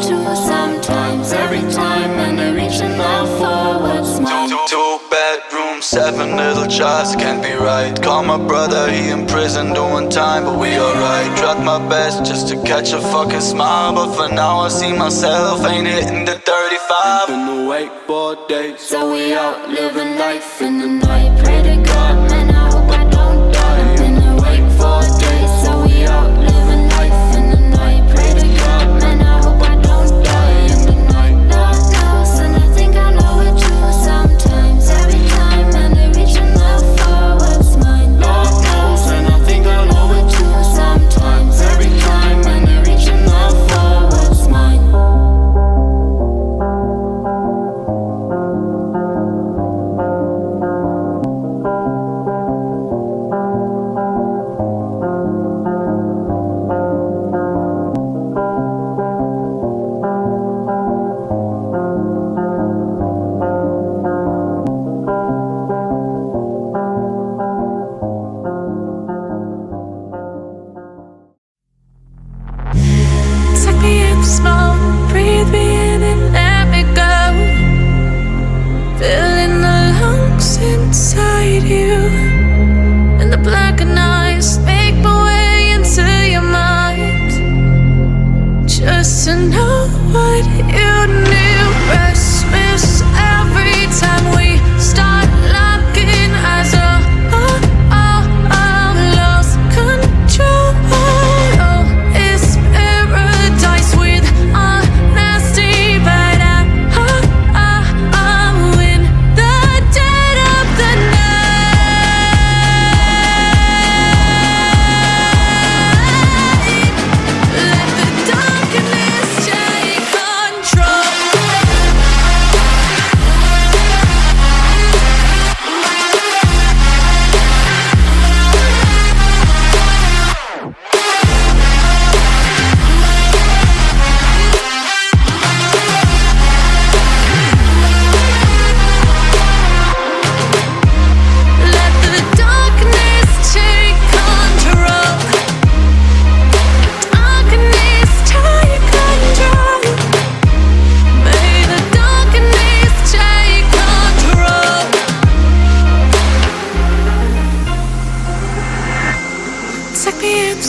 to sometimes every time and I reach out for what's mine. Two, two bedrooms, seven little jars can't be right. Call my brother, he in prison doing time, but we alright. Tried my best just to catch a fucking smile, but for now I see myself ain't hitting the 35. In the wakeboard days, so we out living life in the night.